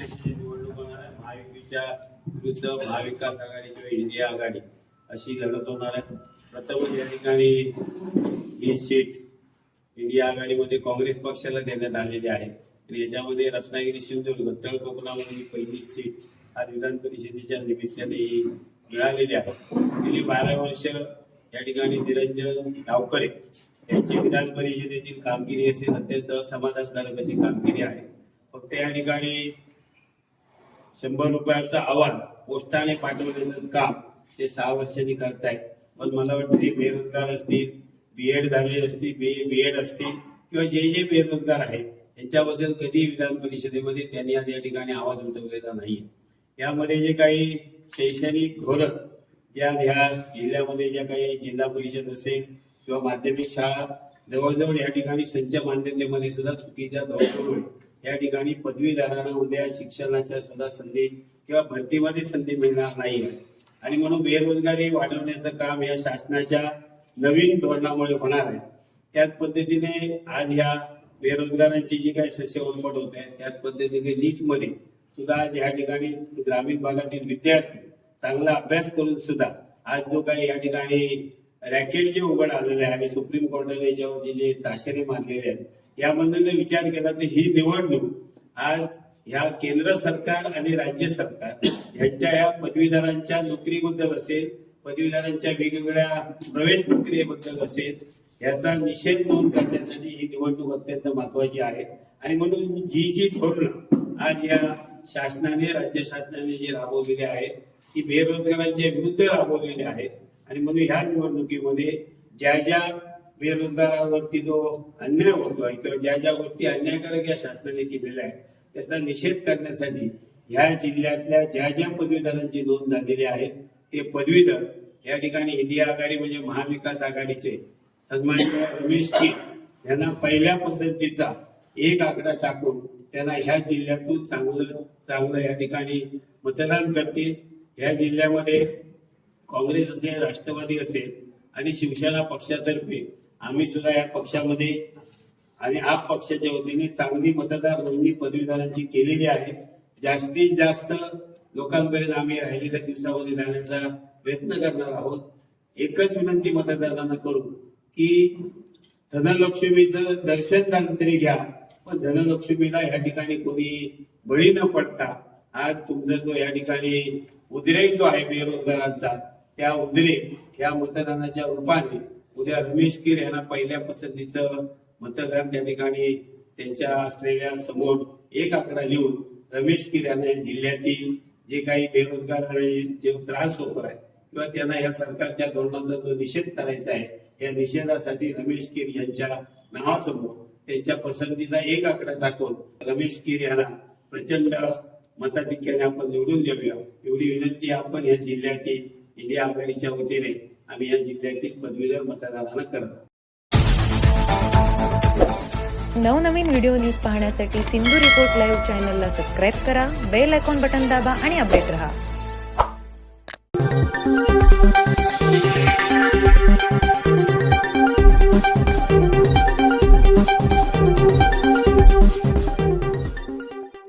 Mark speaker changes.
Speaker 1: परिषदेची निवडणूक होणार आहे महायुतीच्या विरुद्ध महाविकास आघाडी किंवा इंडिया आघाडी अशी लढत होणार आहे. प्रथम या ठिकाणी ही सीट इंडिया आघाडीमध्ये काँग्रेस पक्षाला देण्यात आलेली आहे. आणि याच्यामध्ये रत्नागिरी सिंधुदुर्ग तळ कोकणामध्ये ही पहिली सीट आज विधान परिषदेच्या निमित्ताने मिळालेली आहे. गेली बारा वर्ष या ठिकाणी निरंजन डावकरे यांची विधान परिषदेतील कामगिरी असेल अत्यंत समाधानकारक अशी कामगिरी आहे. फक्त या ठिकाणी शंभर रुपयाचं आव्हान पोस्टाने पाठवण्याचं काम ते सहा वर्षांनी करतायत पण मला वाटतं ते बेरोजगार असतील बीएड झाले असतील बी एड असतील किंवा जे जे बेरोजगार आहेत यांच्याबद्दल कधी विधान परिषदेमध्ये त्यांनी आज या ठिकाणी आवाज उठवलेला नाही यामध्ये जे काही शैक्षणिक धोरण ज्या ह्या जिल्ह्यामध्ये ज्या काही जिल्हा परिषद असेल किंवा माध्यमिक शाळा जवळजवळ या ठिकाणी संच मान्यतेमध्ये सुद्धा चुकीच्या धोरणामुळे या ठिकाणी पदवीधरांना उद्या शिक्षणाच्या सुद्धा संधी किंवा भरतीमध्ये संधी मिळणार नाही. आणि म्हणून बेरोजगारी वाढवण्याचं काम या शासनाच्या नवीन धोरणामुळे होणार आहे. त्याच पद्धतीने आज या बेरोजगारांची जी काही सस्यवंपट होत आहे त्याच पद्धतीने नीटमध्ये सुद्धा आज या ठिकाणी ग्रामीण भागातील विद्यार्थी चांगला अभ्यास करून सुद्धा आज जो काही या ठिकाणी रॅकेट जे उघड आलेलं आहे आणि सुप्रीम कोर्टाने याच्यावरती जे ताशेरे मारलेले आहेत यामध्ये जर विचार केला तर ही निवडणूक आज ह्या केंद्र सरकार आणि राज्य सरकार ह्यांच्या या पदवीधरांच्या नोकरीबद्दल असेल पदवीधरांच्या वेगवेगळ्या प्रवेश प्रक्रियेबद्दल असेल याचा निषेध नोंद करण्यासाठी ही निवडणूक अत्यंत महत्वाची आहे. आणि म्हणून जी जी धोरणं आज या शासनाने राज्य शासनाने जी राबवलेली आहेत ती बेरोजगारांच्या विरुद्ध राबवलेली आहेत आणि म्हणून ह्या निवडणुकीमध्ये ज्या ज्या बेरोजगारावरती जो अन्याय होतोय किंवा ज्या ज्या गोष्टी अन्यायकारक या शासनाने केलेल्या आहेत त्याचा निषेध करण्यासाठी ह्या जिल्ह्यातल्या ज्या ज्या पदवीधरांची नोंद झालेली आहे ते पदवीधर या ठिकाणी इंडिया आघाडी म्हणजे महाविकास आघाडीचे सन्माननीय रमेश की यांना पहिल्या पसंतीचा एक आकडा टाकून त्यांना ह्या जिल्ह्यातून चांगलं चांगलं या ठिकाणी मतदान करतील. ह्या जिल्ह्यामध्ये काँग्रेस असेल राष्ट्रवादी असेल आणि शिवसेना पक्षातर्फे आम्ही सुद्धा या पक्षामध्ये आणि आप पक्षाच्या वतीने चांगली मतदार नोंदणी पदवीदारांची केलेली आहे. जास्तीत जास्त लोकांपर्यंत आम्ही राहिलेल्या दिवसामध्ये जाण्याचा प्रयत्न करणार आहोत. एकच विनंती मतदारांना करू की धनलक्ष्मीचं दर्शन झालं तरी घ्या पण धनलक्ष्मीला या ठिकाणी कोणी बळी न पडता आज तुमचा जो या ठिकाणी उद्रेक जो आहे बेरोजगारांचा त्या उदरे या मतदानाच्या रूपाने उद्या रमेश कीर यांना पहिल्या पसंतीचं मतदान त्या ठिकाणी त्यांच्या असलेल्या समोर एक आकडा लिहून रमेश कीर यांना या जिल्ह्यातील जे काही बेरोजगार आणि जे त्रास होतो आहे किंवा त्यांना या सरकारच्या धोरणाचा जो निषेध करायचा आहे या निषेधासाठी रमेश कीर यांच्या नावासमोर त्यांच्या पसंतीचा एक आकडा टाकून रमेश कीर यांना प्रचंड मताधिक्याने आपण निवडून देऊया. एवढी विनंती आपण या जिल्ह्यातील इंडिया आघाडीच्या वतीने आम्ही या जिल्ह्यातील पदवीधर मतदारांना करतो.
Speaker 2: नवनवीन व्हिडिओ न्यूज पाहण्यासाठी सिंधू रिपोर्ट लाईव्ह चॅनलला सबस्क्राईब करा बेल ऐकॉन बटन दाबा आणि अपडेट रहा.